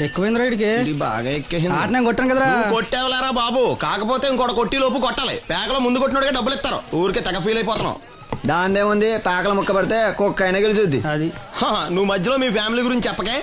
ఎక్కువైంది రైడ్కి ఇది బాగా ఎక్కేసింది. కొట్టాను కదరా. నువ్వు కొట్టేవలేరా బాబు? కాకపోతే ఇంకోటి కొట్టి లోపు కొట్టాలి. పేకలో ముందు కొట్టినోడిగా డబ్బులు ఇస్తారు. ఊరికే తెగ ఫీల్ అయిపోతున్నావు. దాందేముంది? పేకల ముక్క పడితే కుక్క అయినా గెలిచుద్ది. అది. హా, నువ్వు మధ్యలో మీ ఫ్యామిలీ గురించి చెప్పకే?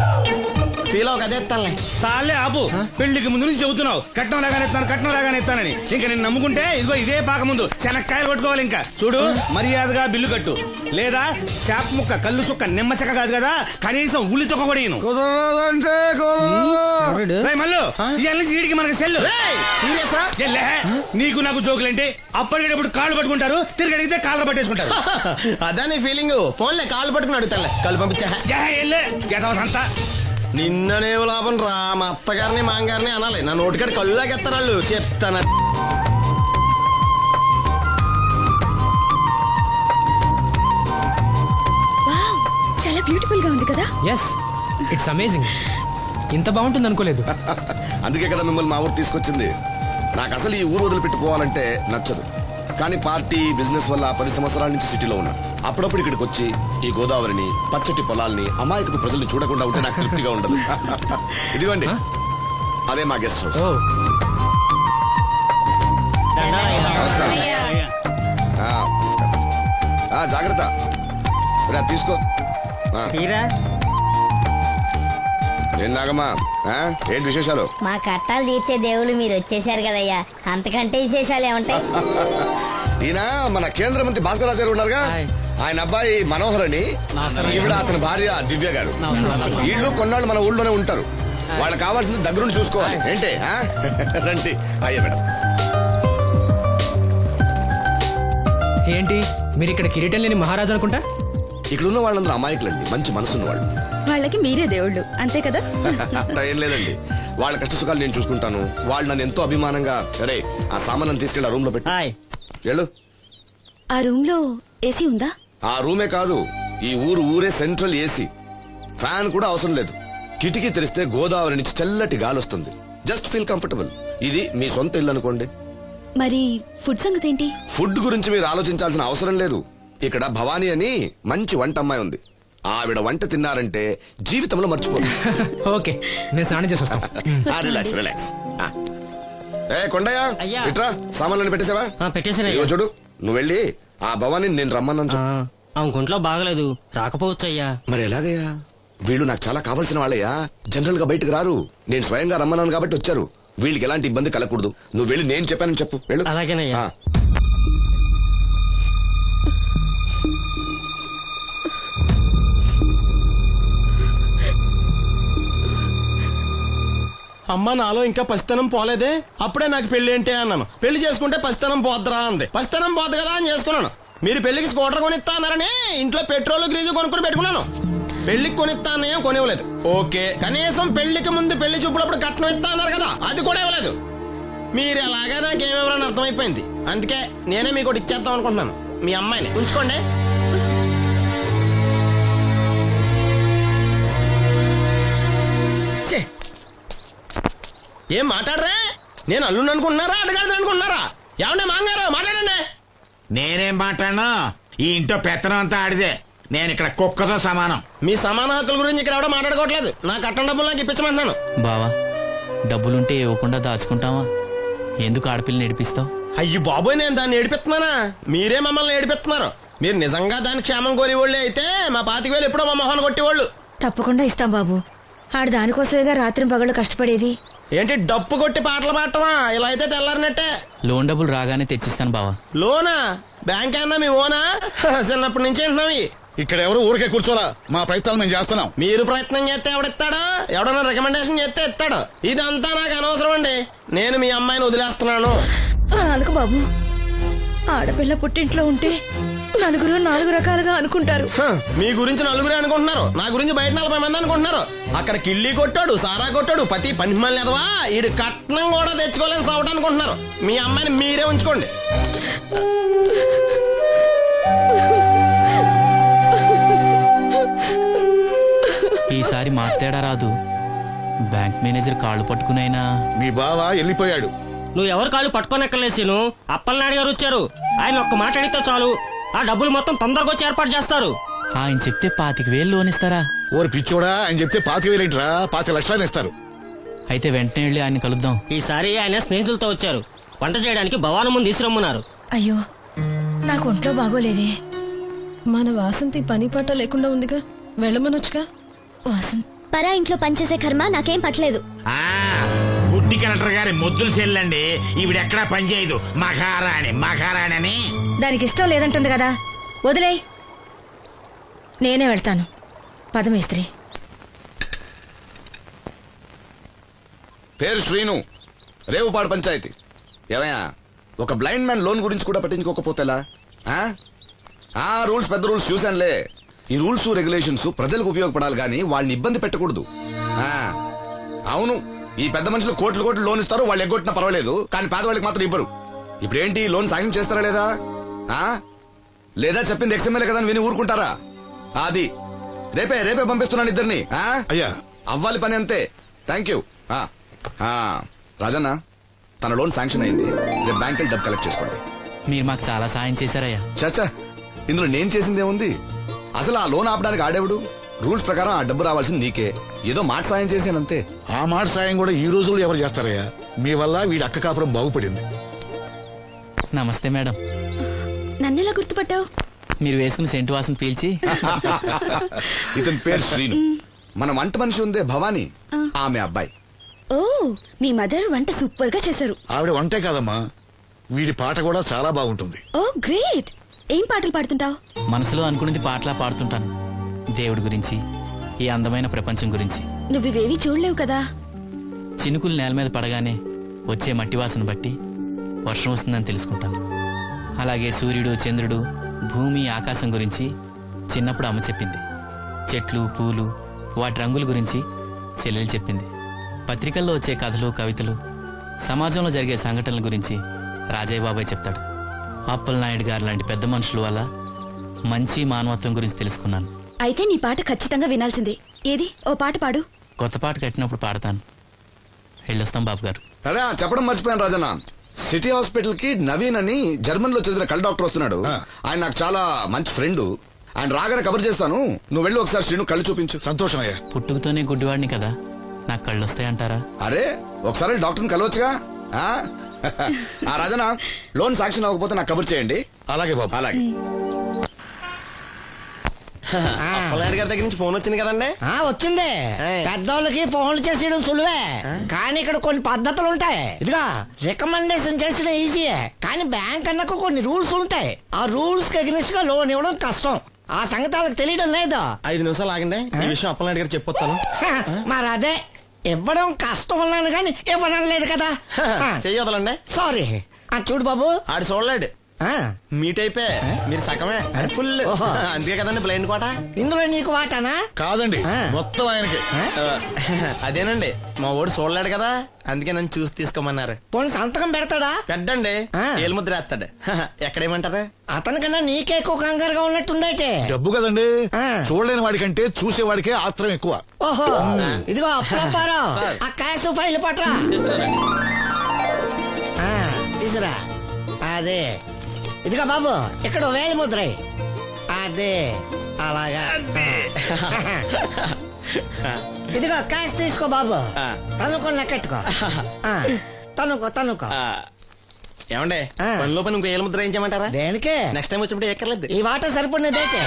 ఫీల్ అవ్వక అదే ఇస్తానులే సాలే ఆపు. పెళ్ళికి ముందు నుంచి చెబుతున్నావు. కట్నం లాగానే ఇస్తాను కట్నం లాగానే ఇస్తానని ఇంకా నేను నమ్ముకుంటే ఇదిగో ఇదే పాక ముందు. శనక్కాయలు కొట్టుకోవాలి ఇంకా. చూడు మర్యాదగా బిల్లు కట్టు. లేదా చేప ముక్క కళ్ళు చుక్క నిమ్మ చెక్క కాదు కదా? కనీసం ఉల్లి చుక్క కూడా ఇయ్యను. కుదరదంటే ఎవడు? రేయ్ మల్లు ఇవాళ నుంచి వీడికి మనకి సెల్లు. సీరియసా? ఎల్లే నీకు నాకు జోకులేంటి అప్పటికేటప్పుడు కాళ్ళు పట్టుకుంటారు తిరిగి అడిగితే కాళ్ళు పట్టేసుకుంటారు. అదే నీ ఫీలింగ్ ఫోన్లే కాలు పట్టుకుని అడుగుతాలే కాలు పంపించా నిన్ననే లాభం రా. మా అత్తగారిని మాంగారిని అనాలి. నా నోటికాడ కళ్ళు లాగేస్తారు వాళ్ళు. చెప్తాను. వావ్ చాలా బ్యూటిఫుల్గా ఉంది కదా? ఎస్ ఇట్స్ అమేజింగ్ ఇంత బాగుంటుంది అనుకోలేదు. అందుకే కదా మిమ్మల్ని మా ఊరు తీసుకొచ్చింది. నాకు అసలు ఈ ఊరు వదిలిపెట్టుకోవాలంటే నచ్చదు. కానీ పార్టీ బిజినెస్ వల్ల పది సంవత్సరాల నుంచి సిటీలో ఉన్నా. అప్పుడప్పుడు ఇక్కడికి వచ్చి ఈ గోదావరిని పచ్చటి పొలాల్ని అమాయకపు ప్రజల్ని చూడకుండా ఉంటే నాకు తృప్తిగా ఉండదు. ఇదిగోండి. అదే మా గెస్ట్ హౌస్. నమస్కారం. ఆ. ఆ, జాగ్రత్త. రా తీసుకో. ఆ, ఏం నాగమ్మా? ఆ, ఏంటి విశేషాలు? మా కట్టాలు తీర్చే దేవుళ్ళు మీరు వచ్చేసారు కదయ్యా. అంతకంటే విశేషాలు ఏముంటాయి? ఈయన మన కేంద్ర మంత్రి భాస్కర్ రాజు గారు ఉన్నారుగా? ఆయన అబ్బాయి మనోహర్ అని ఈవిడ అతని భార్య దివ్య గారు. వీళ్ళు కొన్నాళ్ళు మన ఊళ్ళోనే ఉంటారు. వాళ్ళకి కావాల్సింది దగ్గరుండి చూసుకోవాలి. ఏంటి? ఆ? రండి. అయ్యా మేడం. ఏంటి? మీరు ఇక్కడ కిరీటం లేని మహారాజు అనుకుంటా? ఇక్కడ ఉన్న వాళ్ళందరూ అమాయకులండి. మంచి మనసున్న వాళ్ళు. వాళ్ళకి మీరే దేవుళ్ళు. అంతే కదా? అట్లా ఏం లేదండి. వాళ్ళ కష్ట సుఖాలు నేను చూసుకుంటాను. వాళ్ళు నన్ను ఎంతో అభిమానంగా అరే ఆ సామాన్ తీసుకెళ్ళి ఆ రూమ్లో పెట్టి వెళ్ళు. ఆ రూమ్లో ఏసీ ఉందా? ఆ రూమే కాదు ఈ ఊరు ఊరే సెంట్రల్ ఏసీ. ఫ్యాన్ కూడా అవసరం లేదు. కిటికీ తెరిస్తే గోదావరి నుంచి చల్లటి గాలి వస్తుంది. Just feel comfortable. ఇది మీ సొంత ఇల్లు అనుకోండి. మరి ఫుడ్ సంగతి ఏంటి? ఫుడ్ గురించి మీరు ఆలోచించాల్సిన అవసరం లేదు. ఇక్కడ భవానీ అని మంచి వంట అమ్మాయి ఉంది. ఆవిడ వంట తిన్నారంటే జీవితంలో మర్చిపోదు ఓకే నేను స్నానం చేసి వస్తాను. Relax relax. ఏ కొండయ్య ఇట్రా సామాన్లను పెట్టేసావా? ఇదిగో చూడు. నువ్వు వెళ్ళి ఆ భవానీ నేను రమ్మన్నాను చెప్పు. ఆమె గుంట్లో బాగలేదు. రాకపోవచ్చయ్యా. మరి ఎలాగయ్యా? వీళ్ళు నాకు చాలా కావాల్సిన వాళ్ళయ్యా. జనరల్గా బయటకు రారు. నేను స్వయంగా రమ్మన్నాను కాబట్టి వచ్చారు. వీళ్ళకి ఎలాంటి ఇబ్బంది కలగకూడదు. నువ్వు వెళ్ళి నేను చెప్పానని చెప్పు. వెళ్ళు. అలాగేనయ్యా. ఆ. అమ్మ నాలో ఇంకా పసితనం పోలేదే? అప్పుడే నాకు పెళ్ళి ఏంటి అన్నాను. పెళ్ళి చేసుకుంటే పసితనం పోద్దురా అంది. పసితనం పోద్దు కదా అని చేసుకున్నాను. మీరు పెళ్ళికి స్కూటర్ కొనిస్తా అన్నారని ఇంట్లో పెట్రోల్ గ్రీజు కొనుక్కుని పెట్టుకున్నాను. పెళ్ళికి కొనిస్తా అన్నయ్య కొనివ్వలేదు. ఓకే. కనీసం పెళ్ళికి ముందు పెళ్ళి చూపులప్పుడు కట్నం ఇస్తా అన్నారు కదా అది కూడా ఇవ్వలేదు. మీరు ఎలాగా ఇవ్వాలని అర్థమైపోయింది. అందుకే నేనే మీకు ఒకటి ఇచ్చేద్దాం అనుకుంటున్నాను. మీ అమ్మాయిని. ఉంచుకోండి. ఏం మాట్లాడరా? నేను అల్లుండి అనుకుంటున్నారా అడగాలి అనుకుంటున్నారా? ఏమండే మాంగారు మాట్లాడండి. నేనేం మాట్లాడను? ఈ ఇంట్లో పెత్తనం అంతా ఆడిదే. నేను ఇక్కడ కుక్కతో సమానం. మీ సమాన హక్కుల గురించి ఇక్కడ ఎవడో మాట్లాడుకోవట్లేదు. నా కట్టం డబ్బులు నాకు ఇప్పించమంటున్నాను. బావా డబ్బులుంటే ఇవ్వకుండా దాచుకుంటావా ఎందుకు ఆడపిల్లని నడిపిస్తావు అయ్యి బాబోయ్ నేను దాన్ని ఏడిపిస్తున్నానా? మీరే మమ్మల్ని ఏడిపిస్తున్నారు. మీరు నిజంగా దాని క్షేమం కోరేవాళ్ళే అయితే మా పాతిక వేలు ఎప్పుడో మా మొహాన్ని కొట్టేవాళ్ళు. తప్పకుండా ఇస్తాం బాబు. ఆడు దానికోసమేగా రాత్రి పగళ్ళు కష్టపడేది. ఏంటి డప్పు కొట్టి పాటలు పాడటమా? ఇలా అయితే తెల్లారినట్టే. లోన్ డబ్బులు రాగానే తెచ్చిస్తాను బావా. లోనా? బ్యాంక్ అన్నా మీ ఓనా? చిన్నప్పటి నుంచి వింటున్నాం ఇవి. ఇక్కడ ఎవరు ఊరికే కూర్చోలా? మా ప్రయత్నాలు మేము చేస్తున్నాం. మీరు ప్రయత్నం చేస్తే ఎవడిస్తాడు? ఎవడన్నా రికమెండేషన్ చేస్తే ఇస్తాడు. ఇదంతా నాకు అనవసరం అండి. నేను మీ అమ్మాయిని వదిలేస్తున్నాను. అనుకు బాబు. ఆడపిల్ల పుట్టింట్లో ఉంటే నలుగురు నాలుగు రకాలుగా అనుకుంటారు. హ, మీ గురించి నలుగురే అనుకుంటున్నారు. నా గురించి బయట నలభై మంది అనుకుంటున్నారు. అక్కడ కిళ్ళి కొట్టాడు సారా కొట్టాడు పతి పనిమల్ లేదవా ఈడు కట్నం కూడా తెచ్చుకోలేని సవటనుకుంటున్నారు మీ అమ్మాయిని మీరే ఉంచుకోండి. ఈసారి మాట్లాడా రాదు. బ్యాంక్ మేనేజర్ కాళ్ళు పట్టుకునైనా. మీ బావ వెళ్ళిపోయాడు. నువ్వు ఎవరు కాళ్ళు పట్టుకోనక్కర్లేదు సీను? అప్పలనాయుడు గారు వచ్చారు. ఆయన ఒక్క మాట్లాడితే చాలు. ఆ డబ్బులు మొత్తం తొందరగా వచ్చి ఏర్పాటు చేస్తారు. ఆయన చెప్తే పాతిక వేలు లోన్ ఇస్తారా? ఓరి పిచ్చోడా ఆయన చెప్తే పాతి వేలేంట్రా పాతి లక్షలు ఇస్తారు. అయితే వెంటనే వెళ్ళి ఆయన కలుద్దాం. ఈసారి ఆయన స్నేహితులతో వచ్చారు. వంట చేయడానికి భవానం ముందు తీసురమ్మన్నారు అయ్యో నాకు ఒంట్లో బాగోలేదే. మన వాసంతి పని పాట లేకుండా ఉందిగా. వెళ్ళమనొచ్చుగా. వాసన్ పరా ఇంట్లో పనిచేసే కర్మ నాకేం పట్టలేదు. ఆ గుడ్డి కలెక్టర్ గారి ముద్దులు చెల్లండి. ఈవిడెక్కడా పనిచేయదు మహారాణి మహారాణి అని దానికి ఇష్టం లేదంటుంది కదా. వదిలేయ్. నేనే వెళ్తాను. పదమేస్త్రి పేరు శ్రీను. రేవుపాడు పంచాయతీ. ఏమయ్యా ఒక బ్లైండ్ మ్యాన్ లోన్ గురించి కూడా పట్టించుకోకపోతేలా? ఆ? రూల్స్ పెద్ద రూల్స్ చూశానులే. ఈ రూల్స్ రెగ్యులేషన్స్ ప్రజలకు ఉపయోగపడాలి కానీ వాళ్ళని ఇబ్బంది పెట్టకూడదు. అవును ఈ పెద్ద మనుషులు కోట్లు కోట్లు లోన్ ఇస్తారు వాళ్ళు ఎగ్గొట్టినా పర్వాలేదు కానీ పేదవాళ్ళకి మాత్రం ఇవ్వరు. ఇప్పుడేంటి లోన్ సాయం చేస్తారా లేదా? లేదా చెప్పింది ఎక్స్ఎంఎల్ కదా విని ఊరుకుంటారా? అది రేపే రేపే పంపిస్తున్నాను ఇద్దరిని. ఆ? అయ్యా. అవ్వాలి పని అంతే. థ్యాంక్ యూ ఆ, ఆ, రాజన్న తన లోన్ శాంక్షన్ అయింది. రేపు బ్యాంక్ వెళ్ళి డబ్బు కలెక్ట్ చేసుకోండి. మీరు మాకు చాలా సాయం చేశారయ్యా. చాచా ఇందులో నేను చేసిందే ఉంది అసలు ఆ లోన్ ఆపడానికి ఆడేవుడు? రూల్స్ ప్రకారం ఆ డబ్బు రావాల్సింది నీకే. ఏదో మాట సాయం చేశానంతే ఆ మాట సాయం కూడా ఈ రోజుల్లో ఎవరు చేస్తారయ్యా? మీ వల్ల వీడి అక్క కాపురం బాగుపడింది. నమస్తే మేడం. నన్నెలా గుర్తుపట్టావు? మీరు వేసుకున్న సెంటు వాసన పీల్చి. ఇతని పేరు శ్రీను. మన వంట మనిషి ఉందే భవానీ ఆమె అబ్బాయి. ఓ మీ మదర్ వంట సూపర్గా చేశారు. ఆవిడ వంటే కాదమ్మా వీడి పాట కూడా చాలా బాగుంటుంది. Oh great. ఏం పాటలు పాడుతుంటావు? మనసులో అనుకున్నది పాటలా పాడుతుంటాను. దేవుడి గురించి ఈ అందమైన ప్రపంచం గురించి. నువ్వు ఇవేవి చూడలేవు కదా. చినుకులు నేల మీద పడగానే వచ్చే మట్టి వాసన బట్టి వర్షం వస్తుందని తెలుసుకుంటాను. అలాగే సూర్యుడు చంద్రుడు భూమి ఆకాశం గురించి చిన్నప్పుడు అమ్మ చెప్పింది. చెట్లు పూలు వాటి రంగుల గురించి చెల్లెలు చెప్పింది. పత్రికల్లో వచ్చే కథలు కవితలు సమాజంలో జరిగే సంఘటనల గురించి రాజయ్య బాబాయ్ చెప్తాడు. అప్పలనాయుడు గారు లాంటి పెద్ద మనుషుల వల్ల మంచి మానవత్వం గురించి తెలుసుకున్నాను. అయితే నీ పాట ఖచ్చితంగా వినాల్సిందే. ఏది? ఓ పాట పాడు. కొత్త పాట కట్టినప్పుడు పాడతాను. వెళ్ళొస్తాం బాబు గారు అరే చెప్పడం మర్చిపోయాను రాజన్న. సిటీ హాస్పిటల్కి నవీన్ అని జర్మన్లో చదివిన కళ్ళ డాక్టర్ వస్తున్నాడు. ఆయన నాకు చాలా మంచి ఫ్రెండ్. ఆయన రాగానే కబర్ చేస్తాను. నువ్వు వెళ్ళి ఒకసారి శ్రీను కళ్ళు చూపించు. సంతోషం అయ్యా పుట్టుకతోనే గుడ్డివాడిని కదా. నాకు కళ్ళు వస్తాయంటారా అరే ఒకసారి డాక్టర్ని కలవచ్చుగా? ఆ? ఆ రాజన లోన్ సాంక్షన్ అవ్వకపోతే నాకు కబుర్ చేయండి. అలాగే బాబు. అలాగే. అప్పలనాయుడు గారి దగ్గర నుంచి ఫోన్ వచ్చింది కదండి? ఆ వచ్చింది. పెద్దోళ్ళకి ఫోన్లు చేసేయడం సులువే. కానీ ఇక్కడ కొన్ని పద్ధతులు ఉంటాయి. ఇదిగా రికమెండేషన్ చేసడం ఈజీయే కానీ బ్యాంక్ అన్నకు కొన్ని రూల్స్ ఉంటాయి. ఆ రూల్స్కి అగ్నిస్ట్గా లోన్ ఇవ్వడం కష్టం. ఆ సంగతి వాళ్ళకి తెలియడం లేదు. ఐదు నిమిషాలు ఆగండి. ఈ విషయం అప్పలనాయుడు గారు చెప్పొస్తాను. మరి అదే. ఇవ్వడం కష్టం ఉన్నాను కానీ ఇవ్వడం లేదు కదా. చెయ్యొదలండి. సారీ ఆ చూడు బాబు. ఆడు చూడలేడు. ఆ, మీట్ అయిపోయి. మీరు సగమే. ఫుల్. ఓహో. అందుకే కదండి బ్లైండ్ కోట. ఇందులో నీకు వాటానా? కాదండి. మొత్తం ఆయనకి. అదేనండి మా ఓడు చూడలేడు కదా అందుకే నన్ను చూసి తీసుకోమన్నారు. పోనీ సంతకం పెడతాడా? పెద్దండి ఆ. ఏలు ముద్ర వేస్తాడు. ఎక్కడేమంటారు అతనికన్నా నీకే ఎక్కువ కంగారుగా ఉన్నట్టుందైతే. డబ్బు కదండి. చూడలేని వాడికంటే చూసేవాడికే ఆత్రం ఎక్కువ. ఓహో ఇదిగో అప్పుడప్పారావు ఆ క్యాష్ ఫైల్ పట్రా ఆ, తీసురా. అదే. ఇదిగో బాబు ఇక్కడ వేలి ముద్ర అదే అలాగా. ఇదిగో క్యాష్ తీసుకో బాబు. తనుకో లెక్కెట్టుకో. ఆ, తనుకో తనుకో. ఏమండి. పనిలో పని ఇంకో ముద్ర ఏం చేయమంటారా దేనికే? నెక్స్ట్ టైం వచ్చినప్పుడు ఎక్కర్లేదు. ఈ వాట సరిపడినదైతే.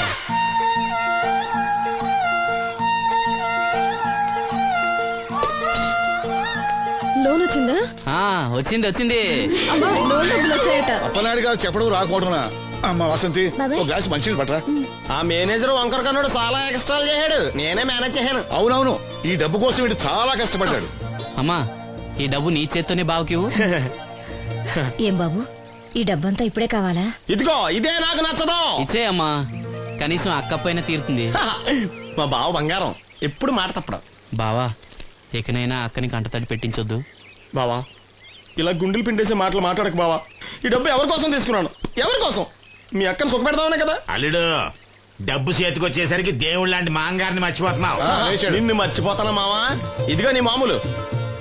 లోన్ వచ్చిందా? ఆ వచ్చింది వచ్చింది. అమ్మా లోన్ డబ్బులు వచ్చాయట. అప్పనాయుడు గారు చెప్పడం రాకపోవడం అమ్మ వసంతి ఒక గ్లాస్ మంచినీళ్ళు పట్టరా. ఆ మేనేజర్ వంకర కన్నాడు చాలా ఎక్స్ట్రాలు చేశాడు. నేనే మేనేజ్ చేశాను. అవునవును ఈ డబ్బు కోసం వీడు చాలా కష్టపడ్డాడు. అమ్మా ఈ డబ్బు నీ చేత్తోనే బావుకివు ఏం బాబు ఈ డబ్బంతా ఇప్పుడే కావాలా? ఇదిగో ఇదే నాకు నచ్చదు. ఇచ్చే అమ్మా కనీసం అక్క పైన తీరుతుంది. మా బావ బంగారం ఎప్పుడు మాట తప్పడం. బావా ఇకనైనా అక్కని కంటతడి పెట్టించొద్దు. బావా ఇలా గుండెలు పిండేసే మాటలు మాట్లాడక బావా. ఈ డబ్బు ఎవరి కోసం తీసుకున్నాను? ఎవరి కోసం? మీ అక్కను సుఖపెడదామనే కదా? అల్లుడు డబ్బు చేతికి వచ్చేసరికి దేవుడు లాంటి మాంగారిని మర్చిపోతున్నావు. నిన్ను మర్చిపోతానా మావా? ఇదిగో నీ మామూలు.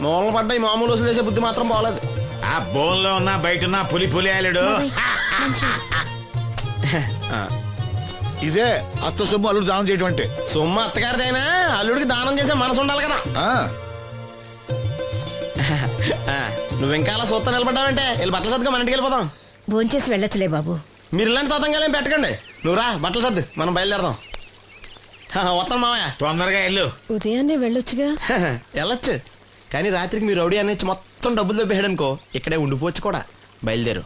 మూలన పడ్డ ఈ మామూలు వసూలు చేసే బుద్ధి మాత్రం పోలేదు ఆ బోన్లో ఉన్నా బయట ఉన్నా పులి పులి ఆలుడు ఇదే అత్త సొమ్ము అల్లుడు దానం చేయటం అంటే. సొమ్ము అత్తగారిదైనా? అల్లుడికి దానం చేసే మనసు ఉండాలి కదా. ఆ, ఆ, నువ్వు ఇంకా అలా సూత్తా నిలబడ్డావంటే? వెళ్ళి బట్టలు సర్దుగా మన ఇంటికి వెళ్ళిపోదాం. భోంచేసి వెళ్ళొచ్చులే బాబు. మీరు ఇలాంటి తతంగాలు పెట్టకండి. నువ్వు రా బట్టలు సర్దు మనం బయలుదేరదాం. ఆ, వస్తాను మావయ్య. తొందరగా వెళ్ళు. ఉదయాన్నే వెళ్ళొచ్చుగా? వెళ్ళొచ్చు. కానీ రాత్రికి మీరు రౌడీ అనేసి మొత్తం డబ్బులు దొబ్బేయడం అనుకో ఇక్కడే ఉండిపోవచ్చు కూడా. బయలుదేరు.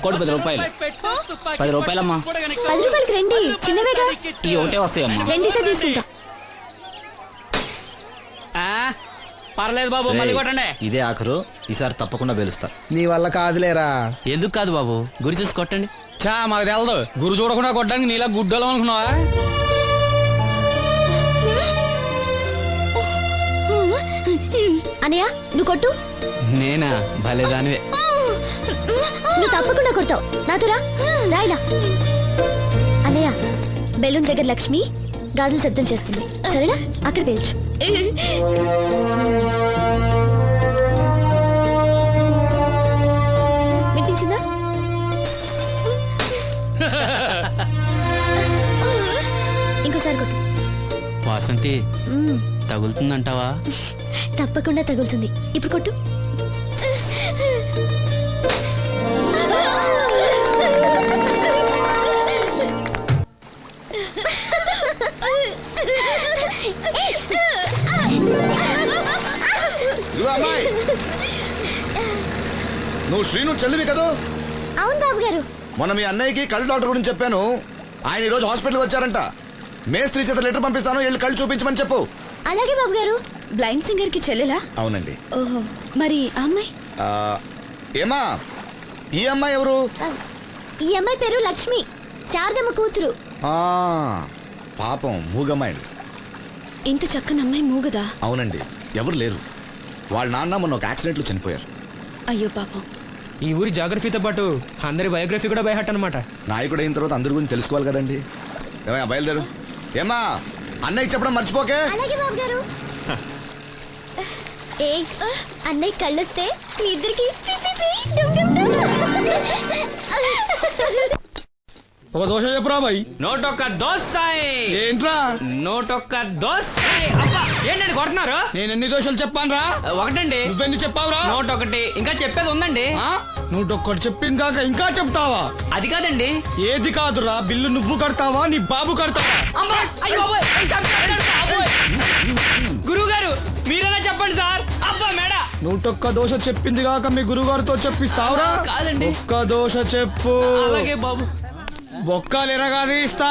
ఒక్కోటి పది రూపాయలు. పది రూపాయలమ్మా. పది రూపాయలకి రండి చిన్నవేగా? ఈ ఒకటే వస్తాయమ్మా. రెండు సార్ తీసుకుంటా. పర్లేదు బాబు మళ్ళీ కొట్టండి. ఇదే ఆఖరు. ఈసారి తప్పకుండా పిలుస్తా. నీ వల్ల కాదులేరా. ఎందుకు కాదు బాబు? గురి చూసి కొట్టండి. చా మాకు తెలదు. గురు చూడకుండా కొట్టడానికి నీలా గుడ్డలం అనుకున్నావా? అనయ్య నువ్వు కొట్టు. నేనా? భలే దానివే నువ్వు తప్పకుండా కొడతావు. నాతో రా. రాయిలా. అన్నయ్య బెలూన్ దగ్గర లక్ష్మి గాజులు శబ్దం చేస్తుంది. సరేనా? అక్కడ పేల్చు వినిపించిందా? ఇంకోసారి కొట్టు. వాసంతి మ్మ్. తగులుతుందంటావా? తప్పకుండా తగులుతుంది. ఇప్పుడు కొట్టు. అమ్మాయి. నువ్వు శ్రీను చెల్లివి కదూ? అవును బాబు గారు మొన్న మీ అన్నయ్యకి కళ్ళ డాక్టర్ గురించి చెప్పాను. ఆయన ఈ రోజు హాస్పిటల్కి వచ్చారంట. మేస్త్రి చేత లెటర్ పంపిస్తాను వెళ్ళి కళ్ళు చూపించమని చెప్పు. అలాగే బాబు గారు బ్లైండ్ సింగర్కి చెల్లెలా? అవునండి. ఓహో మరి ఆ అమ్మాయి? ఆ, ఏమా? ఈ అమ్మాయి ఎవరు? ఈ అమ్మాయి పేరు లక్ష్మి. శారదమ్మ కూతురు. ఆ పాపం మూగమ్మాయిలు. ఇంత చక్కని అమ్మాయి మూగదా? అవునండి. ఎవరు లేరు. వాళ్ళ నాన్న మొన్న ఒక యాక్సిడెంట్లో చనిపోయారు. అయ్యో పాపం. ఈ ఊరి జాగ్రఫీతో పాటు అందరి బయోగ్రఫీ కూడా బయట అనమాట నాయకుడు అయిన తర్వాత అందరి గురించి తెలుసుకోవాలి కదండి. ఏమయ్య బయలుదేరు. ఏమా అన్నయ్య చెప్పడం మర్చిపోకే. అలాగే బాబు గారు ఏ అన్నయ్య కళ్ళొస్తే మీ ఇద్దరికి ఒక దోశ చెప్పురా బాయ్ నోటొక్క దోశ ఏంట్రా? నోటొక్క దోశ అబ్బా ఏంటండి కొడుతున్నారు? నేను ఎన్ని దోశలు చెప్పాను రా ఒకటండి. నువ్వెన్ని చెప్పావురా? నోట్ ఒకటి ఇంకా చెప్పేది ఉందండి? నువ్వు ఒక్కటి చెప్పింది కాక ఇంకా చెప్తావా? అది కాదండి. ఏది కాదురా? బిల్లు నువ్వు కడతావా? నీ బాబు కడతావా! గురువు గారు మీరైనా చెప్పండి సార్? అబ్బా మేడ! నూటొక్క దోశ చెప్పింది కాక మీ గురుగారితో చెప్పిస్తావురా? కాదండి. ఒక్క దోశ చెప్పు. అలాగే బాబు. బొక్కలు ఎరగాది ఇస్తా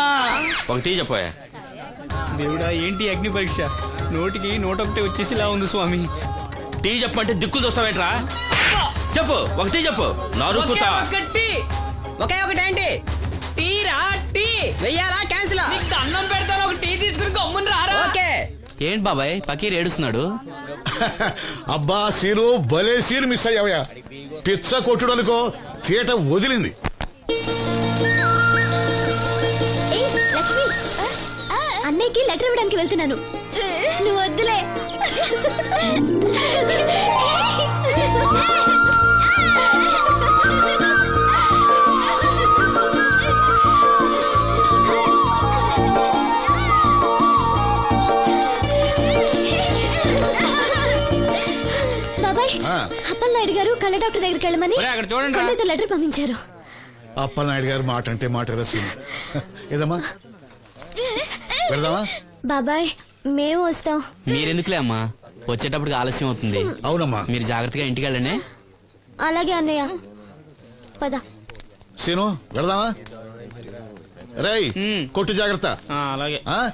ఒకటి చెప్పోయా దేవుడా ఏంటి అగ్ని పరీక్ష? నోటికి నోటొకటి వచ్చేసి ఇలా ఉంది స్వామి. టీ చెప్పంటే దిక్కులు చూస్తావేంట్రా? చెప్పు ఒకటి చెప్పు. నరుకుతా. ఒకటి. ఒకే ఒకటి ఏంటి? టీ రా టీ. వెయ్యాలా క్యాన్సిల్? అన్నం పెడతాను ఒక టీ తీసుకుని గమ్మున రారా? ఓకే. ఏంటి బాబాయ్ పకీర్ ఏడుస్తున్నాడు? అబ్బా సీను భలే సీన్ మిస్ అయ్యావయ్యా. పిచ్చ కొట్టుడు అనుకో తీట వదిలింది. అన్నయ్యకి లెటర్ ఇవ్వడానికి వెళ్తున్నాను. నువ్వు వద్దులే. బాబాయ్. అప్పలనాయుడు గారు కళ్ళ డాక్టర్ దగ్గరికి వెళ్ళమని అక్కడ చూడండి లెటర్ పంపించారు. అప్పలనాయుడు గారు మాట అంటే మాట రసీను. ఏదమ్మా? వెళ్దామా? బాబాయ్ మేము వస్తాం. మీరెందుకులే అమ్మా? వచ్చేటప్పటికి ఆలస్యం అవుతుంది. అవునమ్మా. మీరు జాగ్రత్తగా ఇంటికి వెళ్ళండి. అలాగే అన్నయ్య. పద. సీను వెళదామా? రేయ్ ఉమ్. కొట్టు జాగ్రత్త. ఆ, అలాగే. ఆ?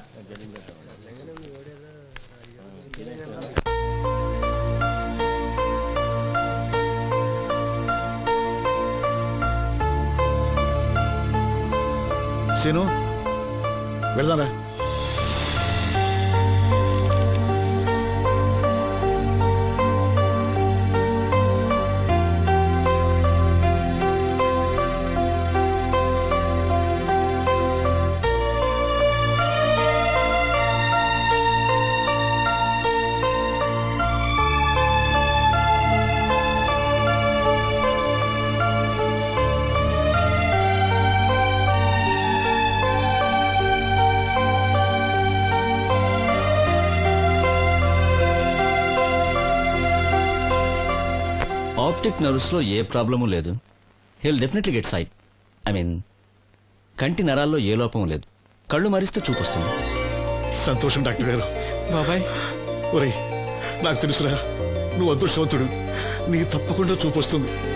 సీను వెళదారా ఆప్టిక్ నర్వ్స్లో ఏ ప్రాబ్లము లేదు. He'll definitely get sight I mean కంటి నరాల్లో ఏ లోపం లేదు. కళ్ళు మరిస్తే చూపొస్తుంది. సంతోషం డాక్టర్ గారు. బాబాయ్. ఒరేయ్ నాకు తెలుసురా నువ్వు అదృష్టవంతుడు. నీకు తప్పకుండా చూపొస్తుంది.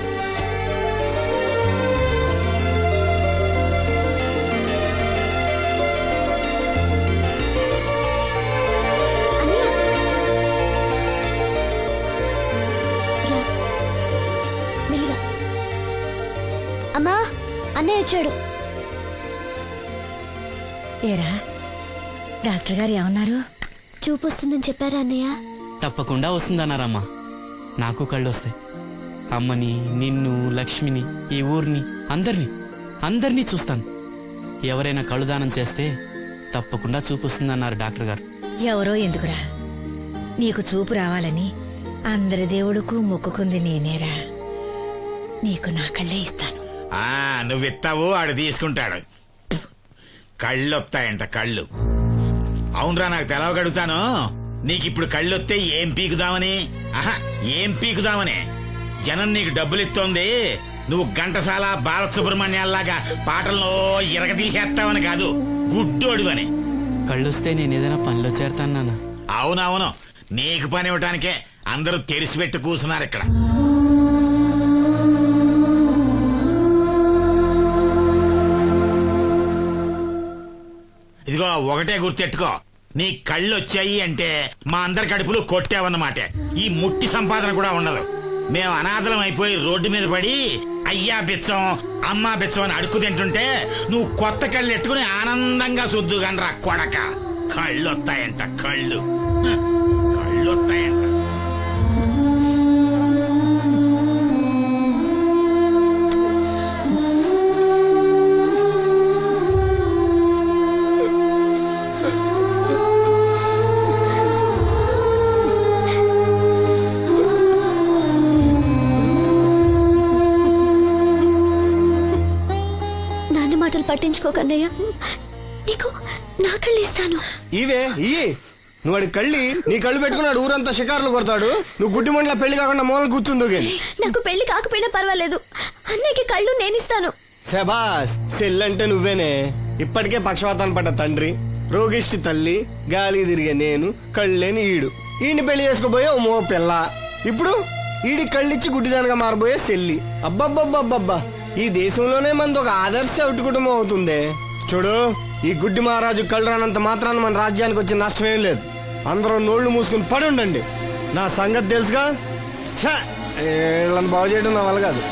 వచ్చాడు ఏరా డాక్టర్ గారు ఏమన్నారు? చూపు వస్తుందని చెప్పారా అన్నయ్య? తప్పకుండా వస్తుందన్నారమ్మా. నాకు కళ్ళు వస్తాయి అమ్మని నిన్ను లక్ష్మిని ఈ ఊరిని అందరినీ అందరినీ చూస్తాను. ఎవరైనా కళ్ళు దానం చేస్తే తప్పకుండా చూపిస్తుందన్నారు డాక్టర్ గారు. ఎవరో ఎందుకురా? నీకు చూపు రావాలని అందరి దేవుడుకు మొక్కుకుంది నేనేరా. నీకు నా కళ్ళే ఇస్తాను. ఆ నువ్వు ఇస్తావు ఆడు తీసుకుంటాడు. కళ్ళు వస్తాయంట కళ్ళు. అవునరా నాకు తెలవగడుగుతాను. నీకు ఇప్పుడు కళ్ళు వస్తే ఏం పీకుదామని? ఆహా ఏం పీకుదామని? జనం నీకు డబ్బులు ఇస్తోంది నువ్వు ఘంటసాల బాలసుబ్రహ్మణ్యాల్లాగా పాటల్లో ఇరగదీసేస్తావని కాదు గుడ్డోడువని. కళ్ళొస్తే నేను ఏదైనా పనిలో చేరతాను నాన్న. అవునవును నీకు పని ఇవ్వటానికే అందరూ తెరిచిపెట్టి కూర్చున్నారు ఇక్కడ. ఇదిగో ఒకటే గుర్తెట్టుకో. నీ కళ్ళు వచ్చాయి అంటే మా అందరి కడుపులు కొట్టావన్నమాట. ఈ ముట్టి సంపాదన కూడా ఉండదు. మేము అనాథలం అయిపోయి రోడ్డు మీద పడి అయ్యా బిచ్చం అమ్మా బిచ్చం అని అడుక్కు తింటుంటే నువ్వు కొత్త కళ్ళు ఎట్టుకుని ఆనందంగా సుద్దుగనరా కొడక. కళ్ళొత్తాయంట కళ్ళు. కళ్ళొత్తాయంట. మాటలు పట్టించుకోకన్నయ్య. నీకు నా కళ్ళు ఇస్తాను ఇవే ఇయ్యి నువ్వు వాడి కళ్ళి నీ కళ్ళు పెట్టుకున్నాడు ఊరంతా షికారులు కొడతాడు. నువ్వు గుడ్డి మండల పెళ్ళి కాకుండా మూల కూర్చుందు నాకు పెళ్ళి కాకపోయినా పర్వాలేదు. అన్నయ్యకి కళ్ళు నేనిస్తాను. శబాస్ సెల్లంటే నువ్వేనే. ఇప్పటికే పక్షవాతాన్ని పడ్డ తండ్రి రోగిష్టి తల్లి గాలి తిరిగే నేను కళ్ళేని ఈడు. ఈయన్ని పెళ్ళి చేసుకోబోయే ఓ మో పిల్ల. ఇప్పుడు ఈడి కళ్ళిచ్చి గుడ్డిదానిగా మారబోయే సెల్లి. అబ్బబ్బబ్బబ్బబ్బా. ఈ దేశంలోనే మనది ఒక ఆదర్శ ఒకటి కుటుంబం అవుతుంది. చూడు ఈ గుడ్డి మహారాజు కళ్ళరానంత మాత్రాన మన రాజ్యానికి వచ్చిన నష్టం ఏం లేదు. అందరూ నోళ్ళు మూసుకుని పడి ఉండండి నా సంగతి తెలుసుగా? వీళ్ళని బాగు చేయడం నా వల్ల కాదు.